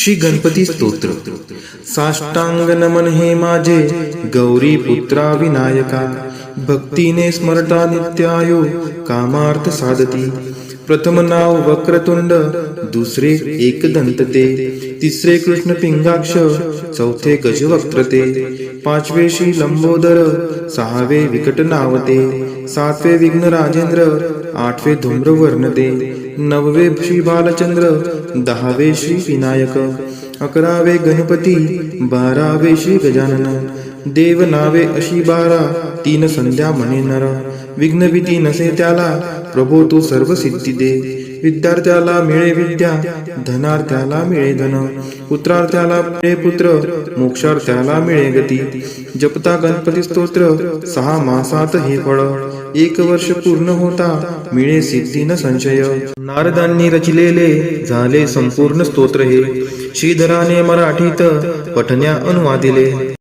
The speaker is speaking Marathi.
श्री गणपती स्तोत्र. साष्टांग नमन हे माझे गौरी पुत्रा विनायका. भक्तीने स्मरता नित्यायो कामार्थ साधती. प्रथम नाव वक्रतुंड दुसरे एकदंतते तिसरे कृष्ण पिंगाक्ष चौथे गजवक्त्रते पाचवे श्री लंबोदर सहावे विकट नावते सातवे विघ्न राजेंद्र आठवे धूम्रवर्ण वर्णते नववे श्री बालचंद्र दहावे श्री विनायक अकरावे गणपती बारावे श्री गजानन देव नावे अशी बारा तीन संध्या म्हणे नर विघ्न भीती नसे त्याला प्रभो तू सर्व सिद्धी दे. विद्यार्थ्याला मिळे विद्या धनार्थ्याला मिळे धन पुत्रार्थ्याला मिळे पुत्र मोक्षार्थ्याला मिळे गती. जपता गणपती स्तोत्र सहा मासात हे फळ. एक वर्ष पूर्ण होता मिळे सिद्धी न संशय. नारदांनी रचलेले झाले संपूर्ण स्तोत्र हे. श्रीधराने मराठीत पठण्या अनुवादिले.